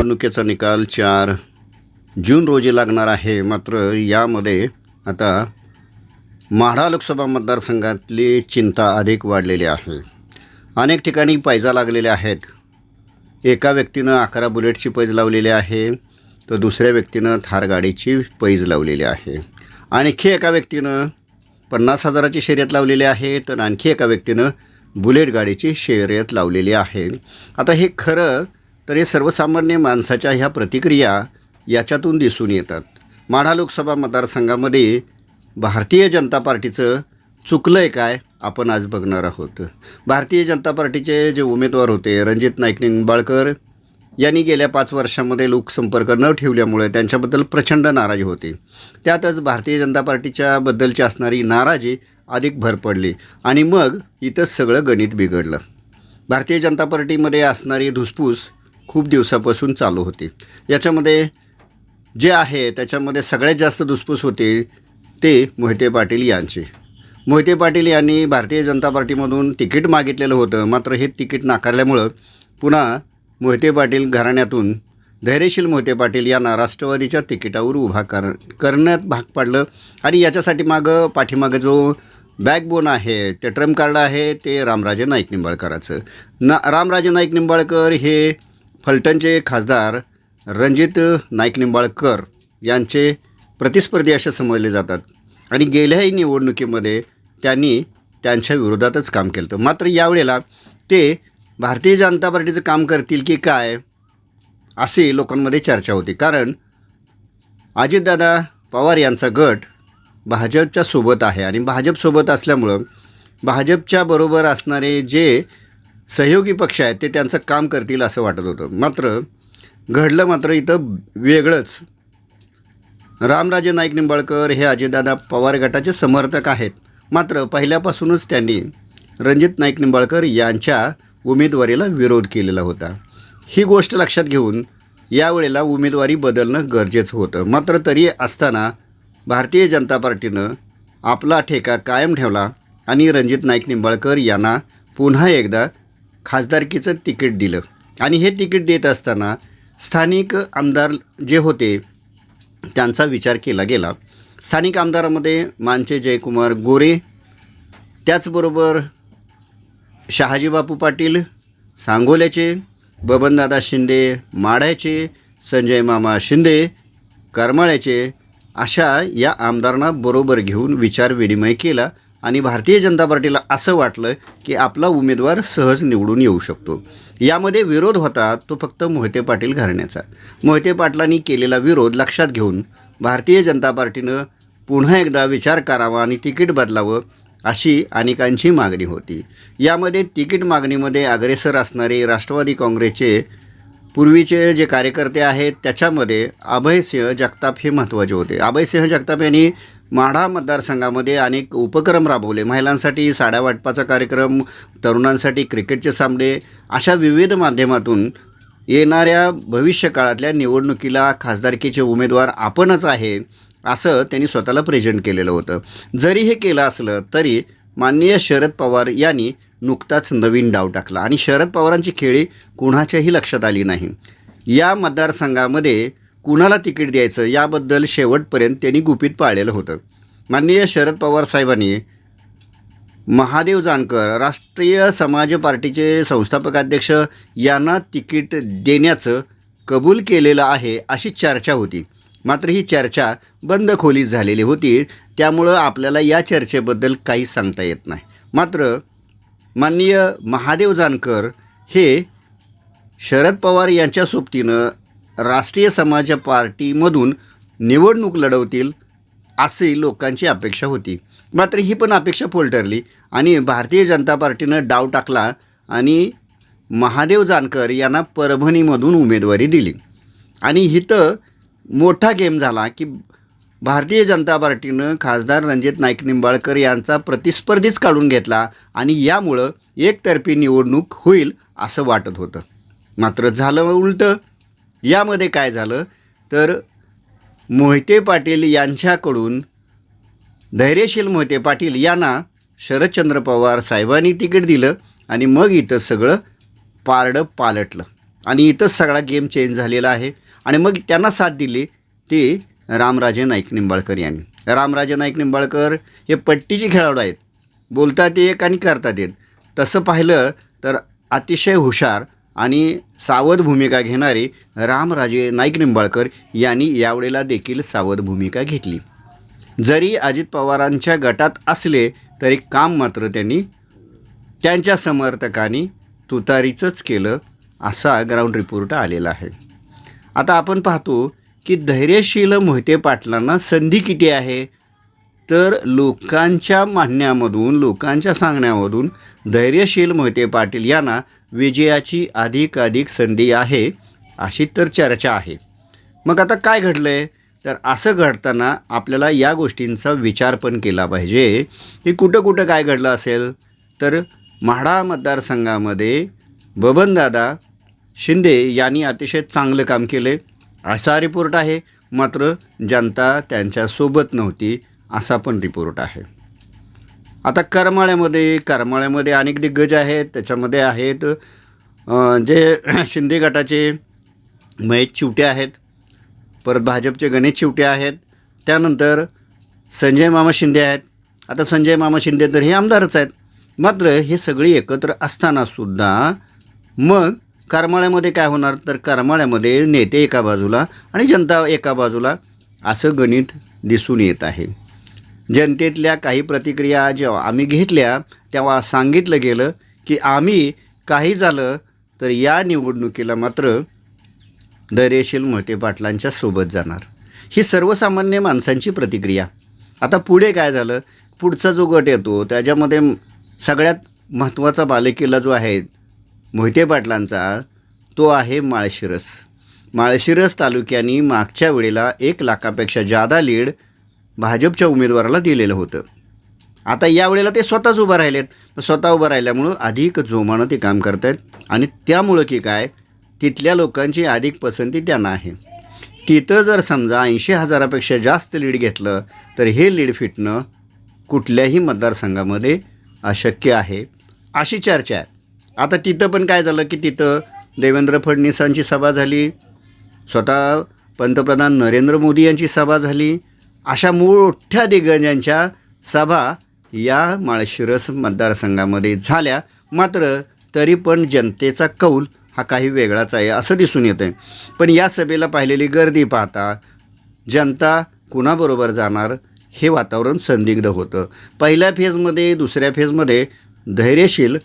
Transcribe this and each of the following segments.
निवडणुकीचा निकाल चार. जून रोजी लागणार आहे. मात्र यामध्ये आता माढा लोकसभा मतदारसंघातली चिंता अधिक वाढलेली आहे. अनेक ठिकाणी पैजा लागलेल्या आहेत. एका व्यक्तीनं अकरा बुलेटची पैज लावलेली आहे तर दुसऱ्या व्यक्तीनं थार गाडीची पैज लावलेली आहे. आणखी एका व्यक्तीनं पन्नास हजाराची शर्यत लावलेली आहे तर आणखी एका व्यक्तीनं बुलेट गाडीची शर्यत लावलेली आहे. आता हे खरं तर हे सर्वसामान्य माणसाच्या ह्या प्रतिक्रिया याच्यातून दिसून येतात. माढा लोकसभा मतदारसंघामध्ये भारतीय जनता पार्टीचं चुकलं आहे काय आपण आज बघणार आहोत. भारतीय जनता पार्टीचे जे उमेदवार होते रणजित नाईक निंबाळकर यांनी गेल्या पाच वर्षामध्ये लोकसंपर्क न ठेवल्यामुळे त्यांच्याबद्दल प्रचंड नाराजी होती. त्यातच भारतीय जनता पार्टीच्या बद्दलची असणारी नाराजी अधिक भर पडली आणि मग इथं सगळं गणित बिघडलं. भारतीय जनता पार्टीमध्ये असणारी धुसफूस खूप दिवसापासून चालू होती. याच्यामध्ये जे आहे त्याच्यामध्ये सगळ्यात जास्त धुसफूस होते ते मोहिते पाटील यांचे. मोहिते पाटील यांनी भारतीय जनता पार्टीमधून तिकीट मागितलेलं होतं मात्र हे तिकीट नाकारल्यामुळं पुन्हा मोहिते पाटील घराण्यातून धैर्यशील मोहिते पाटील यांना राष्ट्रवादीच्या तिकिटावर उभा कर करण्यात भाग पाडलं. आणि याच्यासाठी मागं पाठीमागं जो बॅकबोन आहे ते ट्रम्प कार्ड आहे ते रामराजे नाईक निंबाळकराचं. ना रामराजे नाईक निंबाळकर हे फलटणचे खासदार रणजित नाईक निंबाळकर यांचे प्रतिस्पर्धी असे समजले जातात. आणि गेल्याही निवडणुकीमध्ये त्यांनी त्यांच्या विरोधातच काम केलं. होतं मात्र यावेळेला ते भारतीय जनता पार्टीचं काम करतील की काय अशी लोकांमध्ये चर्चा होती. कारण अजितदादा पवार यांचा गट भाजपच्या सोबत आहे. आणि भाजपसोबत असल्यामुळं भाजपच्या बरोबर असणारे जे सहयोगी पक्ष आहेत ते त्यांचं काम करतील असं वाटत होतं. मात्र घडलं मात्र इथं वेगळंच. रामराजे नाईक निंबाळकर हे अजितदादा पवार गटाचे समर्थक आहेत. मात्र पहिल्यापासूनच त्यांनी रणजित नाईक निंबाळकर यांच्या उमेदवारीला विरोध केलेला होता. ही गोष्ट लक्षात घेऊन यावेळेला उमेदवारी बदलणं गरजेचं होतं. मात्र तरी असताना भारतीय जनता पार्टीनं आपला ठेका कायम ठेवला आणि रणजित नाईक निंबाळकर यांना पुन्हा एकदा खासदारकीचं तिकीट दिलं. आणि हे तिकीट देत असताना स्थानिक आमदार जे होते त्यांचा विचार केला गेला. स्थानिक आमदारामध्ये मानचे जयकुमार गोरे त्याचबरोबर शहाजीबापू पाटील सांगोल्याचे बबनदादा शिंदे माढ्याचे संजय मामा शिंदे करमाळ्याचे अशा या आमदारांना बरोबर घेऊन विचार विनिमय केला. आणि भारतीय जनता पार्टीला असं वाटलं की आपला उमेदवार सहज निवडून येऊ शकतो. यामध्ये विरोध होता तो फक्त मोहिते पाटील घराण्याचा मोहिते पाटलांनी केलेला विरोध लक्षात घेऊन भारतीय जनता पार्टीनं पुन्हा एकदा विचार करावा आणि तिकीट बदलावं अशी अनेकांची मागणी होती. यामध्ये तिकीट मागणीमध्ये अग्रेसर असणारे राष्ट्रवादी काँग्रेसचे पूर्वीचे जे कार्यकर्ते आहेत त्याच्यामध्ये अभयसिंह जगताप हे महत्त्वाचे होते. अभयसिंह जगताप यांनी माढा मतदारसंघामध्ये अनेक उपक्रम राबवले. महिलांसाठी साड्या वाटपाचा कार्यक्रम तरुणांसाठी क्रिकेटचे सामने अशा विविध माध्यमातून येणाऱ्या भविष्यकाळातल्या निवडणुकीला खासदारकीचे उमेदवार आपणच आहे असं त्यांनी स्वतःला प्रेझेंट केलेलं होतं. जरी हे केलं असलं तरी माननीय शरद पवार यांनी नुकताच नवीन डाव टाकला आणि शरद पवारांची खेळी कुणाच्याही लक्षात आली नाही. या मतदारसंघामध्ये कुणाला तिकीट द्यायचं याबद्दल शेवटपर्यंत त्यांनी गुपित पाळलेलं होतं. माननीय शरद पवार साहेबांनी महादेव जानकर राष्ट्रीय समाज पार्टीचे संस्थापक अध्यक्ष यांना तिकीट देण्याचं कबूल केलेलं आहे अशी चर्चा होती. मात्र ही चर्चा बंद खोलीत झालेली होती. त्यामुळं आपल्याला या चर्चेबद्दल काही सांगता येत नाही. मात्र माननीय महादेव जानकर हे शरद पवार यांच्या सोबतीनं राष्ट्रीय समाज पार्टीमधून निवडणूक लढवतील असे लोकांची अपेक्षा होती. मात्र ही पण अपेक्षा फोलटरली आणि भारतीय जनता पार्टीनं डाव टाकला आणि महादेव जानकर यांना परभणीमधून उमेदवारी दिली. आणि इथं मोठा गेम झाला की भारतीय जनता पार्टीनं खासदार रणजित नाईक निंबाळकर यांचा प्रतिस्पर्धीच काढून घेतला आणि यामुळं एकतर्फी निवडणूक होईल असं वाटत होतं. मात्र झालं उलटं यामध्ये काय झालं? तर मोहिते पाटील यांच्याकडून धैर्यशील मोहिते पाटील यांना शरदचंद्र पवार साहेबांनी तिकीट दिलं आणि मग इथं सगळं पारडं पालटलं. आणि इथंच सगळा गेम चेंज झालेला आहे. आणि मग त्यांना साथ दिली ती रामराजे नाईक निंबाळकर यांनी. रामराजे नाईक निंबाळकर हे पट्टीचे खेळाडू आहेत. बोलतात एक आणि करतात एक तसं पाहिलं तर अतिशय हुशार आणि सावध भूमिका घेणारे रामराजे नाईक निंबाळकर यांनी यावेळेला देखील सावध भूमिका घेतली. जरी अजित पवारांच्या गटात असले तरी काम मात्र त्यांनी त्यांच्या समर्थकांनी तुतारीचंच केलं असा ग्राउंड रिपोर्ट आलेला आहे. आता आपण पाहतो की धैर्यशील मोहिते पाटलांना संधी किती आहे? तर लोकांच्या म्हणण्यामधून लोकांच्या सांगण्यामधून धैर्यशील मोहिते पाटील यांना विजयाची अधिकाधिक संधी आहे अशी तर चर्चा आहे. मग आता काय घडलं आहे तर असं घडताना आपल्याला या गोष्टींचा विचार पण केला पाहिजे. की कुठं कुठं काय घडलं असेल? तर म्हाडा मतदारसंघामध्ये बबनदादा शिंदे यांनी अतिशय चांगलं काम केले असा रिपोर्ट आहे मात्र जनता त्यांच्यासोबत नव्हती असा पण रिपोर्ट आहे. आता करमाळ्यामध्ये करमाळ्यामध्ये अनेक दिग्गज आहेत त्याच्यामध्ये आहेत जे शिंदे गटाचे महेश चिवटे आहेत परत भाजपचे गणेश चिवटे आहेत त्यानंतर संजय मामा शिंदे आहेत. आता संजय मामा शिंदे तर हे आमदारच आहेत. मात्र हे सगळी एकत्र असतानासुद्धा मग करमाळ्यामध्ये काय होणार? तर करमाळ्यामध्ये नेते एका बाजूला आणि जनता एका बाजूला असं गणित दिसून येत आहे. जनतेतल्या काही प्रतिक्रिया जेव्हा आम्ही घेतल्या तेव्हा सांगितलं गेलं की आम्ही काही झालं तर या निवडणुकीला मात्र धैर्यशील मोहिते पाटलांच्या सोबत जाणार. ही सर्वसामान्य माणसांची प्रतिक्रिया. आता पुढे काय झालं? पुढचा जो गट येतो त्याच्यामध्ये सगळ्यात महत्त्वाचा बालेकिल्ला जो आहे मोहिते पाटलांचा तो आहे माळशिरस. माळशिरस तालुक्याने मागच्या वेळेला एक लाखापेक्षा जादा लीड भाजपच्या उमेदवाराला दिलेलं होतं. आता यावेळेला ते स्वतःच उभं राहिलेत. स्वतः उभं राहिल्यामुळं अधिक जोमानं ते काम करत आहेत आणि त्यामुळं की काय? तिथल्या लोकांची अधिक पसंती त्यांना आहे. तिथं जर समजा ऐंशी हजारापेक्षा जास्त लीड घेतलं तर हे लीड फिटणं कुठल्याही मतदारसंघामध्ये अशक्य आहे अशी चर्चा आहे. आता तिथं पण काय झालं की तिथं देवेंद्र फडणवीसांची सभा झाली स्वतः पंतप्रधान नरेंद्र मोदी यांची सभा झाली अशा मोठ्या दिग्गजांच्या सभा या माळशिरस मतदारसंघामध्ये झाल्या. मात्र तरी पण जनतेचा कौल हा काही वेगळाच आहे असं दिसून येतं आहे पण या सभेला पाहिलेली गर्दी पाहता जनता कुणाबरोबर जाणार हे वातावरण संदिग्ध होतं. पहिल्या फेजमध्ये दुसऱ्या फेजमध्ये धैर्यशील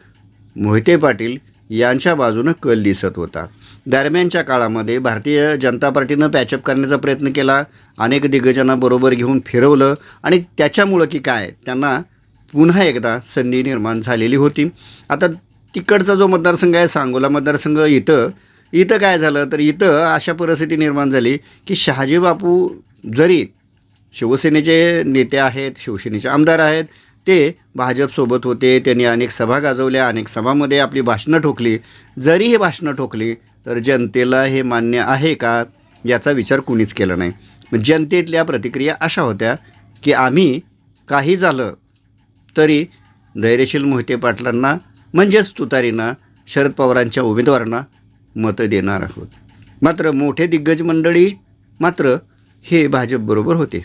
मोहिते पाटील यांच्या बाजूनं कल दिसत होता. दरम्यानच्या काळामध्ये भारतीय जनता पार्टीनं पॅचअप करण्याचा प्रयत्न केला. अनेक दिग्गजांना बरोबर घेऊन फिरवलं आणि त्याच्यामुळं की काय त्यांना पुन्हा एकदा संधी निर्माण झालेली होती. आता तिकडचा जो मतदारसंघ आहे सांगोला मतदारसंघ इथं इथं काय झालं तर इथं अशा परिस्थिती निर्माण झाली की शहाजी बापू जरी शिवसेनेचे नेते आहेत शिवसेनेचे आमदार आहेत ते भाजपसोबत होते त्यांनी अनेक सभा गाजवल्या अनेक सभामध्ये आपली भाषणं ठोकली. जरी हे भाषणं ठोकली तर जनतेला हे मान्य आहे का याचा विचार कुणीच केला नाही. जनतेतल्या प्रतिक्रिया अशा होत्या की आम्ही काही झालं तरी धैर्यशील मोहिते पाटलांना म्हणजेच तुतारींना शरद पवारांच्या उमेदवारांना मतं देणार आहोत. मात्र मोठे दिग्गज मंडळी मात्र हे भाजपबरोबर होते.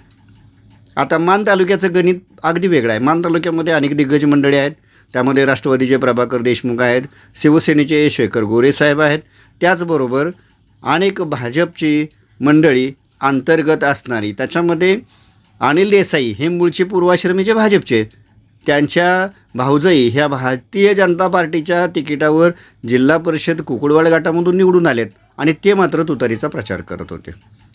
आता मान तालुक्याचं गणित अगदी वेगळं आहे. मान तालुक्यामध्ये अनेक दिग्गज मंडळी आहेत. त्यामध्ये राष्ट्रवादीचे प्रभाकर देशमुख आहेत. शिवसेनेचे शेखर गोरे साहेब आहेत. त्याचबरोबर अनेक भाजपची मंडळी अंतर्गत असणारी त्याच्यामध्ये अनिल देसाई हे मूळचे पूर्वाश्रमीचे भाजपचे. त्यांच्या भाऊजाई ह्या भारतीय जनता पार्टीच्या तिकिटावर जिल्हा परिषद कुकुडवाड गटामधून निवडून आलेत आणि ते मात्र तुतारीचा प्रचार करत होते.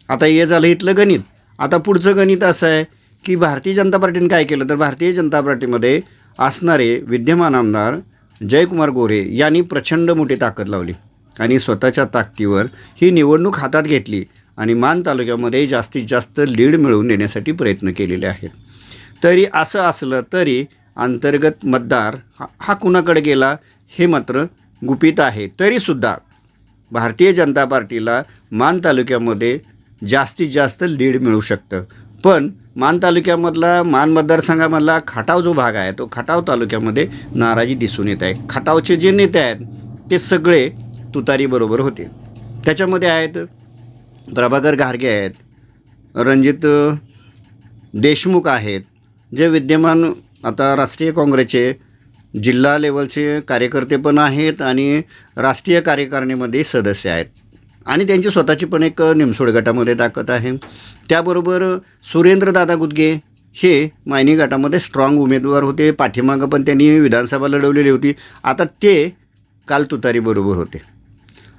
आता हे झालं इथलं गणित. आता पुढचं गणित असं आहे की भारतीय जनता पार्टीने काय केलं? तर भारतीय जनता पार्टीमध्ये असणारे विद्यमान आमदार जयकुमार गोरे यांनी प्रचंड मोठी ताकद लावली. आणि स्वतःच्या ताकदीवर ही निवडणूक हातात घेतली आणि मान तालुक्यामध्ये जास्तीत जास्त लीड मिळवून देण्यासाठी प्रयत्न केलेले आहेत. तरी असं असलं तरी अंतर्गत मतदार हा हा कुणाकडे गेला हे मात्र गुपित आहे. तरीसुद्धा भारतीय जनता पार्टीला मान तालुक्यामध्ये जास्तीत जास्त लीड मिळू शकतं. पण मान तालुक्यामधला मान मतदारसंघामधला खटाव जो भाग आहे तो खटाव तालुक्यामध्ये नाराजी दिसून येत आहे. खटावचे जे नेते आहेत ते सगळे तुतारीबरोबर होते. त्याच्यामध्ये आहेत प्रभाकर घारगे आहेत रणजित देशमुख आहेत जे विद्यमान आता राष्ट्रीय काँग्रेसचे जिल्हा लेवलचे कार्यकर्ते पण आहेत आणि राष्ट्रीय कार्यकारिणीमध्ये सदस्य आहेत. आणि त्यांची स्वतःची पण एक निमसोड गटामध्ये ताकद आहे. त्याबरोबर सुरेंद्रदादा गुदगे हे मायनी गटामध्ये स्ट्रॉंग उमेदवार होते. पाठीमागं पण त्यांनी विधानसभा लढवलेली होती. आता ते काल तुतारीबरोबर होते.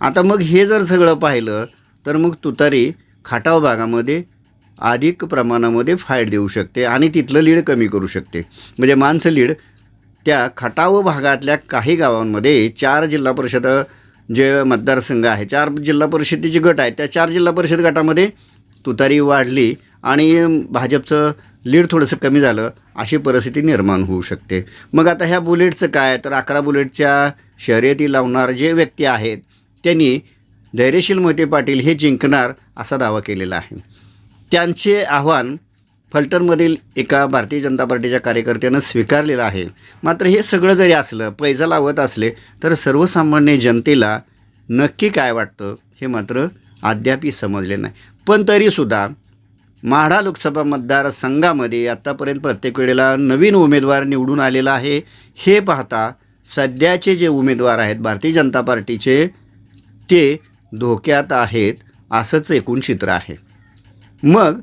आता मग हे जर सगळं पाहिलं तर मग तुतारी खाटाव भागामध्ये अधिक प्रमाणामध्ये फायट देऊ शकते आणि तिथलं लीड कमी करू शकते. म्हणजे माणसं लीड त्या खटाव भागातल्या काही गावांमध्ये चार जिल्हा परिषद जे मतदारसंघ आहे चार जिल्हा परिषदेचे गट आहेत त्या चार जिल्हा परिषद गटामध्ये तुतारी वाढली आणि भाजपचं लीड थोडंसं कमी झालं अशी परिस्थिती निर्माण होऊ शकते. मग आता ह्या बुलेटचं काय? तर अकरा बुलेटच्या शर्यती लावणार जे व्यक्ती आहेत त्यांनी धैर्यशील मोहिते पाटील हे जिंकणार असा दावा केलेला आहे. त्यांचे आव्हान फलटणमधील एका भारतीय जनता पार्टीच्या कार्यकर्त्यानं स्वीकारलेलं आहे. मात्र हे सगळं जरी असलं पैजा लावत असले तर सर्वसामान्य जनतेला नक्की काय वाटतं हे मात्र अद्यापही समजले नाही. पण तरीसुद्धा माढा लोकसभा मतदारसंघामध्ये आत्तापर्यंत प्रत्येक वेळेला नवीन उमेदवार निवडून आलेला आहे. हे पाहता सध्याचे जे उमेदवार आहेत भारतीय जनता पार्टीचे ते धोक्यात आहेत असंच एकूण चित्र आहे. मग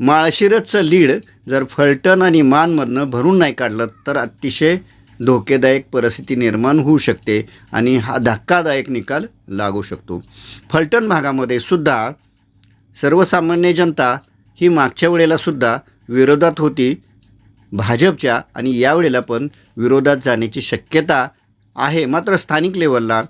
माळशिरसचं लीड जर फलटण आणि मानमधनं भरून नाही काढलं तर अतिशय धोकेदायक परिस्थिती निर्माण होऊ शकते आणि हा धक्कादायक निकाल लागू शकतो. फलटण भागामध्ये सुद्धा सर्वसामान्य जनता ही मागच्या वेळेलासुद्धा विरोधात होती. भाजपच्या आणि यावेळेला पण विरोधात जाण्याची शक्यता आहे. मात्र स्थानिक लेवलला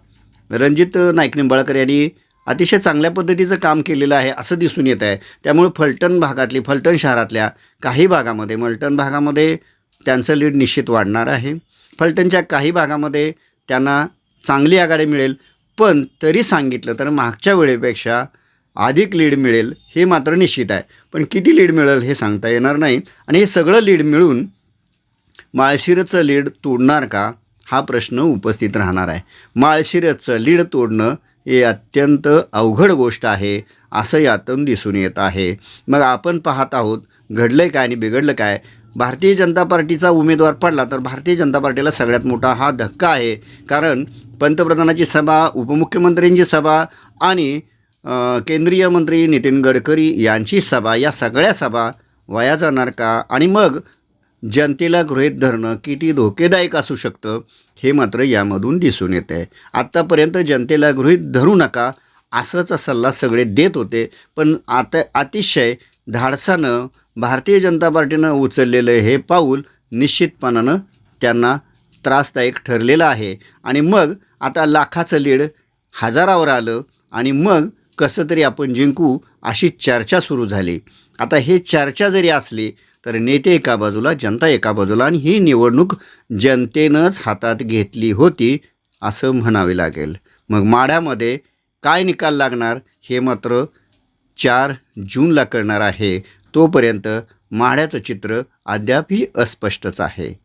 रणजित नाईक निंबाळकर यांनी अतिशय चांगल्या पद्धतीचं काम केलेलं आहे असं दिसून येत आहे. त्यामुळे फलटण भागातली फलटण शहरातल्या काही भागामध्ये मलटण भागामध्ये त्यांचं लीड निश्चित वाढणार आहे. फलटणच्या काही भागामध्ये त्यांना चांगली आघाडी मिळेल. पण तरी सांगितलं तर मागच्या वेळेपेक्षा अधिक लीड मिळेल हे मात्र निश्चित आहे. पण किती लीड मिळेल हे सांगता येणार नाही. आणि हे सगळं लीड मिळून माळशिरचं लीड तोडणार का? हा प्रश्न उपस्थित राहणार आहे. माळशिरसचं लीड तोडणं हे अत्यंत अवघड गोष्ट आहे असं यातून दिसून येत आहे. मग आपण पाहत आहोत घडलं काय आणि बिघडलं काय? भारतीय जनता पार्टीचा उमेदवार पडला तर भारतीय जनता पार्टीला सगळ्यात मोठा हा धक्का आहे. कारण पंतप्रधानाची सभा उपमुख्यमंत्र्यांची सभा आणि केंद्रीय मंत्री नितीन गडकरी यांची सभा या सगळ्या सभा वाया जाणार का? आणि मग जनतेला गृहीत धरणं किती धोकेदायक असू शकतं हे मात्र यामधून दिसून येत आहे आत्तापर्यंत जनतेला गृहीत धरू नका असाचा सल्ला सगळे देत होते पण आता अतिशय धाडसानं भारतीय जनता पार्टीनं उचललेलं हे पाऊल निश्चितपणानं त्यांना त्रासदायक ठरलेलं आहे. आणि मग आता लाखाचं लीड हजारावर आलं आणि मग कसं तरी आपण जिंकू अशी चर्चा सुरू झाली. आता हे चर्चा जरी असली तर नेते एका बाजूला जनता एका बाजूला आणि ही निवडणूक जनतेनंच हातात घेतली होती असं म्हणावे लागेल. मग माढ्यामध्ये काय निकाल लागणार हे मात्र चार जूनला कळणार आहे. तोपर्यंत माढ्याचं चित्र अद्यापही अस्पष्टच आहे.